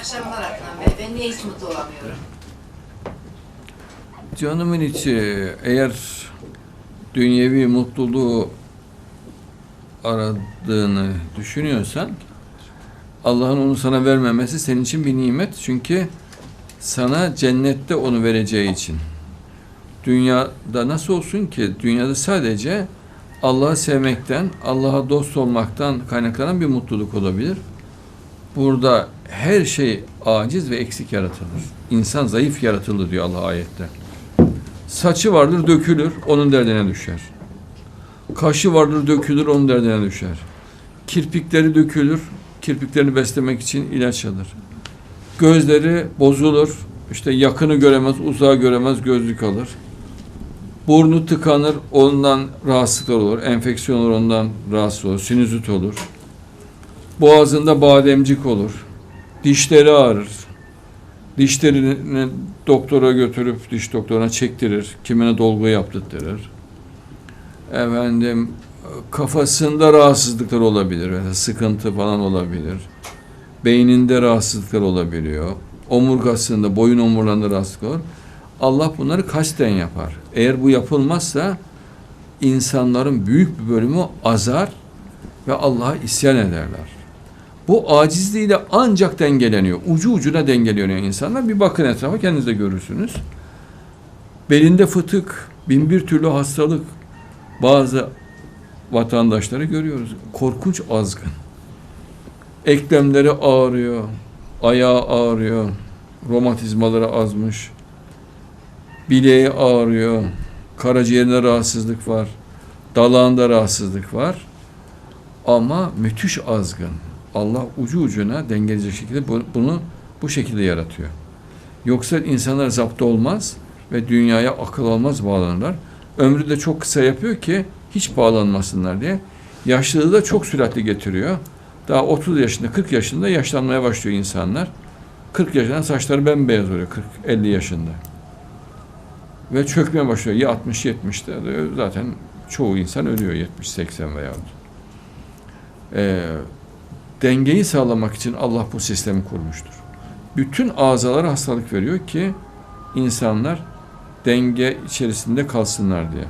akşamlar Adnan Bey. Ben niye hiç mutlu olamıyorum? Canımın içi eğer dünyevi mutluluğu aradığını düşünüyorsan Allah'ın onu sana vermemesi senin için bir nimet. Çünkü sana cennette onu vereceği için. Dünyada nasıl olsun ki? Dünyada sadece Allah'ı sevmekten, Allah'a dost olmaktan kaynaklanan bir mutluluk olabilir. Burada her şey aciz ve eksik yaratılır. İnsan zayıf yaratıldı diyor Allah ayette. Saçı vardır dökülür, onun derdine düşer. Kaşı vardır dökülür, onun derdine düşer. Kirpikleri dökülür, kirpiklerini beslemek için ilaç alır. Gözleri bozulur, işte yakını göremez, uzağı göremez, gözlük alır. Burnu tıkanır, ondan rahatsızlıklar olur, enfeksiyon olur, ondan rahatsız olur, sinüzit olur. Boğazında bademcik olur, dişleri ağrır, dişlerini doktora götürüp diş doktoruna çektirir. Kimine dolgu yaptırtırır. Efendim kafasında rahatsızlıklar olabilir. Sıkıntı falan olabilir. Beyninde rahatsızlıklar olabiliyor. Omurgasında, boyun omurlarında rahatsızlık olur. Allah bunları kasten yapar. Eğer bu yapılmazsa insanların büyük bir bölümü azar ve Allah'a isyan ederler. Bu acizliğiyle ancak dengeleniyor. Ucu ucuna dengeleniyor insanlar. Bir bakın etrafa kendiniz de görürsünüz. Belinde fıtık, bin bir türlü hastalık. Bazı vatandaşları görüyoruz. Korkunç azgın. Eklemleri ağrıyor, ayağı ağrıyor, romatizmaları azmış, bileği ağrıyor, karaciğerinde rahatsızlık var, dalağında rahatsızlık var. Ama müthiş azgın. Allah ucu ucuna dengeleyecek şekilde bu- bunu bu şekilde yaratıyor. Yoksa insanlar zapt olmaz ve dünyaya akıl olmaz bağlanırlar. Ömrü de çok kısa yapıyor ki hiç bağlanmasınlar diye. Yaşlılığı da çok süratli getiriyor. Daha 30 yaşında, 40 yaşında yaşlanmaya başlıyor insanlar. 40 yaşında saçları bembeyaz oluyor 40-50 yaşında. Ve çökmeye başlıyor. Ya 60-70'te de zaten çoğu insan ölüyor 70-80 veya ee, dengeyi sağlamak için Allah bu sistemi kurmuştur. Bütün azalara hastalık veriyor ki insanlar denge içerisinde kalsınlar diye.